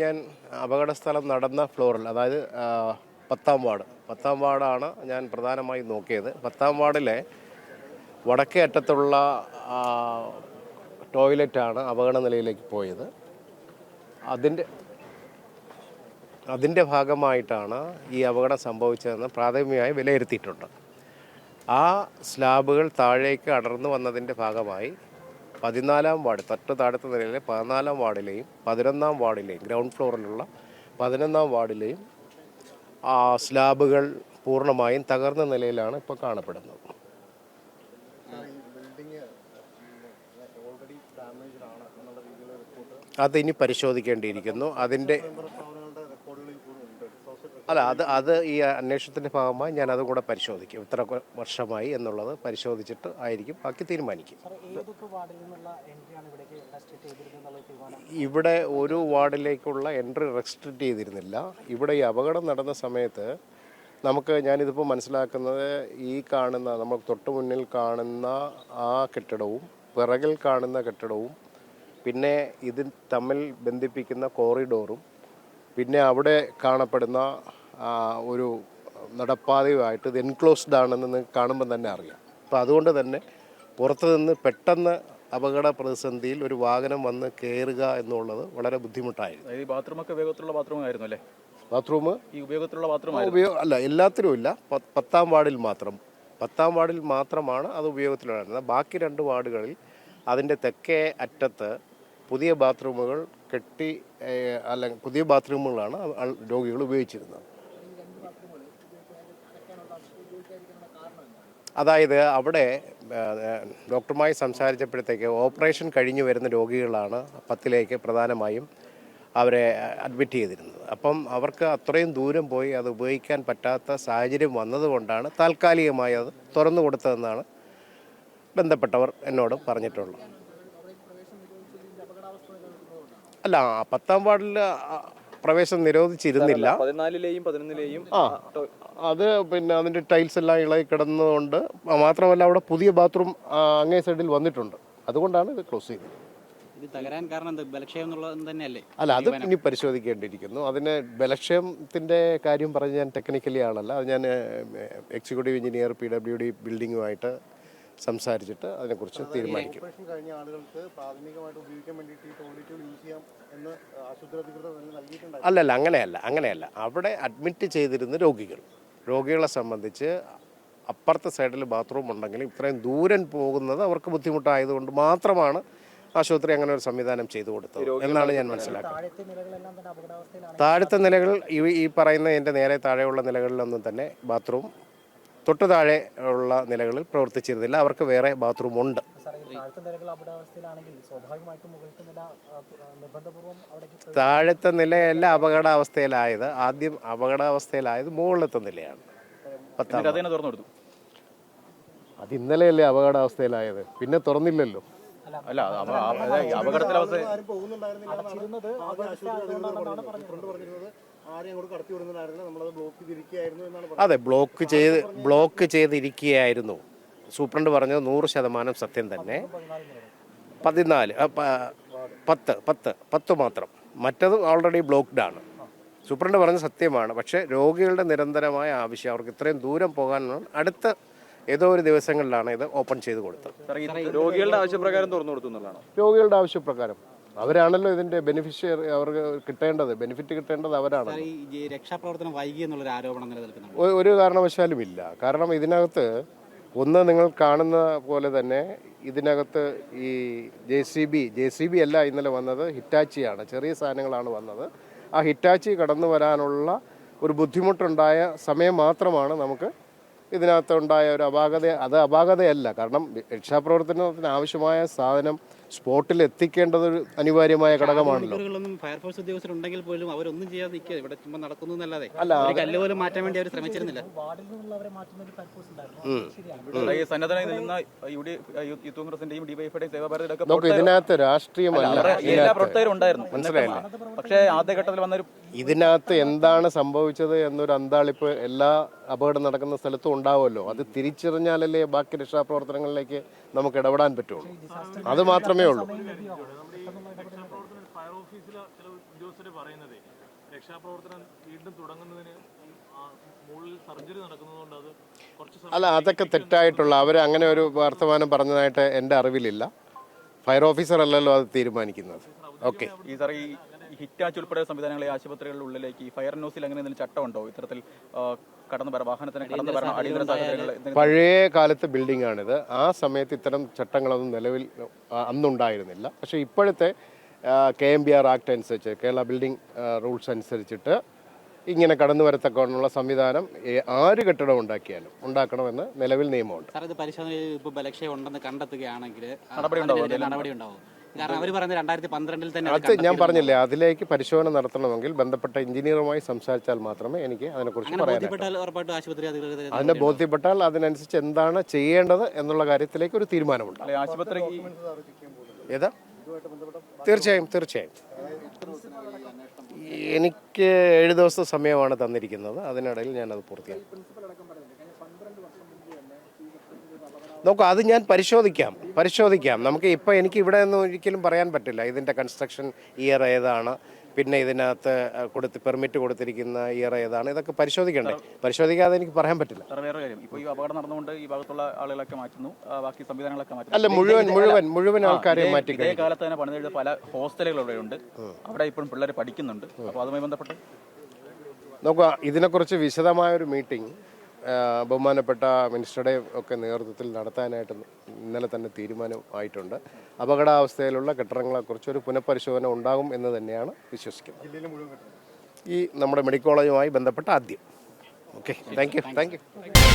ഞാൻ അപകട സ്ഥലം നടന്ന ഫ്ലോറിൽ അതായത് പത്താം വാർഡ്. പത്താം വാർഡാണ് ഞാൻ പ്രധാനമായും നോക്കിയത്. പത്താം വാർഡിലെ വടക്കേ അറ്റത്തുള്ള ടോയ്ലറ്റാണ് അപകട നിലയിലേക്ക് പോയത്. അതിന്റെ അതിന്റെ ഭാഗമായിട്ടാണ് ഈ അപകടം സംഭവിച്ചതെന്ന് പ്രാഥമികമായി വിലയിരുത്തിയിട്ടുണ്ട്. ആ സ്ലാബുകൾ താഴേക്ക് അടർന്നു വന്നതിന്റെ ഭാഗമായി പതിനാലാം വാർഡ് തൊട്ട് താഴത്തെ നിലയിലെ പതിനാലാം വാർഡിലെയും പതിനൊന്നാം വാർഡിലെയും ഗ്രൗണ്ട് ഫ്ലോറിലുള്ള പതിനൊന്നാം വാർഡിലെയും ആ സ്ലാബുകൾ പൂർണമായും തകർന്ന നിലയിലാണ് ഇപ്പോൾ കാണപ്പെടുന്നത്. അതിനി പരിശോധിക്കേണ്ടിയിരിക്കുന്നു. അതിന്റെ അല്ല അത് അത് ഈ അന്വേഷണത്തിന്റെ ഭാഗമായി ഞാൻ അതും കൂടെ പരിശോധിക്കും. ഇത്ര വർഷമായി എന്നുള്ളത് പരിശോധിച്ചിട്ട് ആയിരിക്കും. ബാക്കി തീരുമാനിക്കും. റെസ്ട്രിക്ട് ഇവിടെ ഒരു വാർഡിലേക്കുള്ള എൻട്രി റെസ്ട്രിക്റ്റ് ചെയ്തിരുന്നില്ല. ഇവിടെ ഈ അപകടം നടന്ന സമയത്ത് നമുക്ക് ഞാനിതിപ്പോൾ മനസ്സിലാക്കുന്നത് ഈ കാണുന്ന നമ്മൾ തൊട്ട് മുന്നിൽ കാണുന്ന ആ കെട്ടിടവും പിറകിൽ കാണുന്ന കെട്ടിടവും പിന്നെ ഇതിൽ തമ്മിൽ ബന്ധിപ്പിക്കുന്ന കോറിഡോറും പിന്നെ അവിടെ കാണപ്പെടുന്ന ഒരു നടപ്പാതയുമായിട്ട് ഇത് എൻക്ലോസ്ഡ് ആണെന്ന് നിങ്ങൾക്ക് കാണുമ്പോൾ തന്നെ അറിയാം. അപ്പോൾ അതുകൊണ്ട് തന്നെ പുറത്തു നിന്ന് പെട്ടെന്ന് അപകട പ്രതിസന്ധിയിൽ ഒരു വാഹനം വന്ന് കയറുക എന്നുള്ളത് വളരെ ബുദ്ധിമുട്ടായിരുന്നു. ഈ ബാത്റൂമൊക്കെ ഉപയോഗത്തിലുള്ള ബാത്റൂമായിരുന്നു അല്ലേ? ബാത്റൂം? ഈ ഉപയോഗത്തിലുള്ള ബാത്റൂം ഉപയോഗ അല്ല എല്ലാത്തിലും ഇല്ല. പത്താം വാർഡിൽ മാത്രം. പത്താം വാർഡിൽ മാത്രമാണ് അത് ഉപയോഗത്തിലുണ്ടായിരുന്നത്. ബാക്കി രണ്ട് വാർഡുകളിൽ അതിന്റെ തെക്കേ അറ്റത്ത് പുതിയ ബാത്റൂമുകൾ കെട്ടി അല്ലെങ്കിൽ അല്ല പുതിയ ബാത്റൂമുകളാണ് രോഗികൾ ഉപയോഗിച്ചിരുന്നത്. അതായത് അവിടെ ഡോക്ടറുമായി സംസാരിച്ചപ്പോഴത്തേക്ക് ഓപ്പറേഷൻ കഴിഞ്ഞു വരുന്ന രോഗികളാണ് പത്തിലേക്ക് പ്രധാനമായും അവരെ അഡ്മിറ്റ് ചെയ്തിരുന്നത്. അപ്പം അവർക്ക് അത്രയും ദൂരം പോയി അത് ഉപയോഗിക്കാൻ പറ്റാത്ത സാഹചര്യം വന്നതുകൊണ്ടാണ് താൽക്കാലികമായി അത് തുറന്നു കൊടുത്തതെന്നാണ് ബന്ധപ്പെട്ടവർ എന്നോട് പറഞ്ഞിട്ടുള്ളത്. അല്ല പത്താം വാർഡിൽ പ്രവേശനം നിരോധിച്ചിരുന്നില്ല. പതിനാലിലെയും പതിനൊന്നിലെയും ആ അത് പിന്നെ അതിന്റെ ടൈൽസ് എല്ലാം ഇളകി കിടന്നതുകൊണ്ട് മാത്രമല്ല അവിടെ പുതിയ ബാത്റൂം അങ്ങേ സൈഡിൽ വന്നിട്ടുണ്ട്. അതുകൊണ്ടാണ് ഇത് ക്ലോസ് ചെയ്തത്. ഇത് തകരാൻ കാരണം ബലക്ഷയം തന്നെയല്ലേ? അല്ല അത് ഇനി പരിശോധിക്കേണ്ടിയിരിക്കുന്നു. അതിന് ബലക്ഷയത്തിന്റെ കാര്യം പറഞ്ഞ് ഞാൻ ടെക്നിക്കലി ആളല്ല. അത് ഞാൻ executive engineer P W D ബിൽഡിങ്ങുമായിട്ട് സംസാരിച്ചിട്ട് അതിനെക്കുറിച്ച് തീരുമാനിക്കും. അല്ലല്ല അങ്ങനെയല്ല അങ്ങനെയല്ല. അവിടെ അഡ്മിറ്റ് ചെയ്തിരുന്ന രോഗികൾ രോഗികളെ സംബന്ധിച്ച് അപ്പുറത്തെ സൈഡിൽ ബാത്റൂം ഉണ്ടെങ്കിലും ഇത്രയും ദൂരം പോകുന്നത് അവർക്ക് ബുദ്ധിമുട്ടായതുകൊണ്ട് മാത്രമാണ് ആശുപത്രി അങ്ങനെ ഒരു സംവിധാനം ചെയ്തു കൊടുത്തത് എന്നാണ് ഞാൻ മനസ്സിലാക്കുന്നത്. താഴത്തെ നിലകൾ ഈ ഈ പറയുന്ന എന്റെ നേരെ താഴെയുള്ള നിലകളിലൊന്നും തന്നെ ബാത്റൂം തൊട്ട് താഴെ ഉള്ള നിലകളിൽ പ്രവർത്തിച്ചിരുന്നില്ല. അവർക്ക് വേറെ ബാത്റൂം ഉണ്ട്. താഴത്തെ നിലയല്ല അപകടാവസ്ഥയിലായത്. ആദ്യം അപകടാവസ്ഥയിലായത് മുകളിലത്തെ നിലയാണ്. പത്താം അത് ഇന്നലെയല്ലേ അപകടാവസ്ഥയിലായത്. പിന്നെ തുറന്നില്ലല്ലോ. അല്ല അപകടത്തിൽ അതെ ബ്ലോക്ക് ചെയ്ത് ബ്ലോക്ക് ചെയ്തിരിക്കുകയായിരുന്നു. സൂപ്രണ്ട് പറഞ്ഞത് നൂറ് ശതമാനം സത്യം തന്നെ. പതിനാല് പത്ത് പത്ത് പത്ത് മാത്രം. മറ്റത് ഓൾറെഡി ബ്ലോക്ക്ഡ് ആണ്. സൂപ്രണ്ട് പറഞ്ഞ സത്യമാണ്. പക്ഷേ രോഗികളുടെ നിരന്തരമായ ആവശ്യം അവർക്ക് ഇത്രയും ദൂരം പോകാനാണ് അടുത്ത ഏതോ ഒരു ദിവസങ്ങളിലാണ് ഇത് ഓപ്പൺ ചെയ്ത് കൊടുത്തത്. രോഗികളുടെ ആവശ്യപ്രകാരം തുറന്നു കൊടുത്തു രോഗികളുടെ ആവശ്യപ്രകാരം. അവരാണല്ലോ ഇതിന്റെ ബെനിഫിഷ്യറി അവർക്ക് കിട്ടേണ്ടത് ബെനിഫിറ്റ് കിട്ടേണ്ടത് അവരാണ് രക്ഷാപ്രവർത്തനം വൈകി എന്നുള്ളൊരു ആരോപണം ഒരു കാരണവശാലും ഇല്ല. കാരണം ഇതിനകത്ത് ഒന്ന് നിങ്ങൾ കാണുന്ന പോലെ തന്നെ ഇതിനകത്ത് ഈ J C B J C B അല്ല ഇന്നലെ വന്നത് ഹിറ്റാച്ചിയാണ്. ചെറിയ സാധനങ്ങളാണ് വന്നത്. ആ ഹിറ്റാച്ചി കടന്നു വരാനുള്ള ഒരു ബുദ്ധിമുട്ടുണ്ടായ സമയം മാത്രമാണ് നമുക്ക് ഇതിനകത്ത് ഉണ്ടായ ഒരു അപാകത അത് അപാകതയല്ല. കാരണം രക്ഷാപ്രവർത്തനത്തിന് ആവശ്യമായ സാധനം സ്പോട്ടിൽ എത്തിക്കേണ്ടത് ഒരു അനിവാര്യമായ ഘടകമാണല്ലോ ഫയർഫോഴ്സ് ഫയർഫോഴ്സ് ഉദ്യോഗസ്ഥരുണ്ടെങ്കിൽ പോലും അവരൊന്നും ചെയ്യാതെ നിൽക്കുക. ഇവിടെ ചുമ്മാ നടക്കുന്നു എന്നല്ലാതെ അല്ല, കല്ല് പോലും മാറ്റാൻ വേണ്ടി അവർ ശ്രമിച്ചിരുന്നില്ല. ഒരു ഇതിനകത്ത് രാഷ്ട്രീയമല്ല ഉണ്ടായിരുന്നു. മനസ്സിലായില്ലേ? പക്ഷേ ആദ്യഘട്ടത്തിൽ വന്നൊരു ഇതിനകത്ത് എന്താണ് സംഭവിച്ചത് എന്നൊരു അന്താളിപ്പ് എല്ലാ അപകടം നടക്കുന്ന സ്ഥലത്തും ഉണ്ടാവുമല്ലോ. അത് തിരിച്ചറിഞ്ഞാലല്ലേ ബാക്കി രക്ഷാപ്രവർത്തനങ്ങളിലേക്ക് നമുക്ക് ഇടപെടാൻ പറ്റുള്ളൂ. അത് മാത്രമേ ഉള്ളൂ. ഉദ്യോഗസ്ഥർ പറയുന്നത് രക്ഷാപ്രവർത്തനം വീണ്ടും തുടങ്ങുന്നതിന് അല്ല അതൊക്കെ തെറ്റായിട്ടുള്ള അവർ അങ്ങനെ ഒരു വർത്തമാനം പറഞ്ഞതായിട്ട് എന്റെ അറിവിലില്ല. ഫയർ ഓഫീസർ അല്ലല്ലോ അത് തീരുമാനിക്കുന്നത്. ഓക്കെ. ഈ ഹിറ്റാച്ച് ഉൾപ്പെടെ സംവിധാനങ്ങളെ ആശുപത്രികളുടെ ഉള്ളിലേക്ക് ഫയർ ന്യൂസിൽ അങ്ങനെ എന്തെങ്കിലും ചട്ടമുണ്ടോ? ഇത്തരത്തിൽ ആ, കടന്നു വരാൻ വാഹനത്തിന് കടന്നു വരണം അടിയന്തര സാഹചര്യങ്ങൾ പഴയ കാലത്തെ ബിൽഡിംഗ് ആണിത് ആ സമയത്ത് ഇത്തരം ചട്ടങ്ങളൊന്നും നിലവിൽ അന്നുണ്ടായിരുന്നില്ല. പക്ഷേ ഇപ്പോഴത്തെ K M B R act അനുസരിച്ച് കേരള ബിൽഡിംഗ് റൂൾസ് അനുസരിച്ചിട്ട് ഇങ്ങനെ കടന്നു വരത്തക്കുള്ള സംവിധാനം ആര് കെട്ടിടം ഉണ്ടാക്കിയാലും ഉണ്ടാക്കണമെന്ന് നിലവിൽ നിയമമുണ്ട്. സാർ ഇത് പരിശോധനയിൽ ഇപ്പോൾ ബലക്ഷയം ഉണ്ടെന്ന് കണ്ടെത്തുകയാണെങ്കിൽ നടപടി ഉണ്ടാവും കാരണം അവർ പറയുന്നത് രണ്ടായിരത്തി പന്ത്രണ്ടിൽ തന്നെ അത് ഞാൻ പറഞ്ഞില്ലേ അതിലേക്ക് പരിശോധന നടത്തണമെങ്കിൽ ബന്ധപ്പെട്ട എഞ്ചിനീയറുമായി സംസാരിച്ചാൽ മാത്രമേ എനിക്ക് അതിനെക്കുറിച്ച് പറയാൻ അതിനെ ബോധ്യപ്പെട്ടാൽ അതിനനുസരിച്ച് എന്താണ് ചെയ്യേണ്ടത് എന്നുള്ള കാര്യത്തിലേക്ക് ഒരു തീരുമാനമുണ്ട്. ഏതാ? തീർച്ചയായും തീർച്ചയായും. എനിക്ക് ഏഴ് ദിവസത്തെ സമയമാണ് തന്നിരിക്കുന്നത്. അതിനിടയിൽ ഞാനത് പൂർത്തിയാക്കും. നോക്കൂ അത് ഞാൻ പരിശോധിക്കാം. പരിശോധിക്കാം. നമുക്ക് ഇപ്പോൾ എനിക്ക് ഇവിടെ ഒന്നും ഒരിക്കലും പറയാൻ പറ്റില്ല. ഇതിന്റെ കൺസ്ട്രക്ഷൻ ഇയർ ഏതാണ് പിന്നെ ഇതിനകത്ത് കൊടുത്ത് പെർമിറ്റ് കൊടുത്തിരിക്കുന്ന ഇയർ ഏതാണ്. ഇതൊക്കെ പരിശോധിക്കണ്ടേ? പരിശോധിക്കാതെ എനിക്ക് പറയാൻ പറ്റില്ല. വേറെ കാര്യം. ഇപ്പോൾ ഈ അപകടം നടന്നുകൊണ്ട് ഈ ഭാഗത്തുള്ള ആളുകളൊക്കെ മാറ്റുന്നു. ബാക്കി സംവിധാനങ്ങളൊക്കെ മാറ്റുന്നു. അല്ല മുഴുവൻ മുഴുവൻ മുഴുവൻ ആൾക്കാരെ മാറ്റി ഇതേ കാലത്ത് തന്നെ പണിതെഴുത പല ഹോസ്റ്റലുകൾ അവിടെ ഇപ്പോഴും പിള്ളേർ പഠിക്കുന്നുണ്ട്. അപ്പോൾ അതുമായി ബന്ധപ്പെട്ട്? നോക്കുക ഇതിനെക്കുറിച്ച് വിശദമായൊരു മീറ്റിംഗ് ബഹുമാനപ്പെട്ട മിനിസ്റ്ററുടെ ഒക്കെ നേതൃത്വത്തിൽ നടത്താനായിട്ട് ഇന്നലെ തന്നെ തീരുമാനമായിട്ടുണ്ട്. അപകടാവസ്ഥയിലുള്ള കെട്ടിടങ്ങളെക്കുറിച്ച് ഒരു പുനഃപരിശോധന ഉണ്ടാകും എന്ന് തന്നെയാണ് വിശ്വസിക്കുന്നത്. ഈ നമ്മുടെ മെഡിക്കൽ കോളേജുമായി ബന്ധപ്പെട്ട ആദ്യം. Okay thank you thank you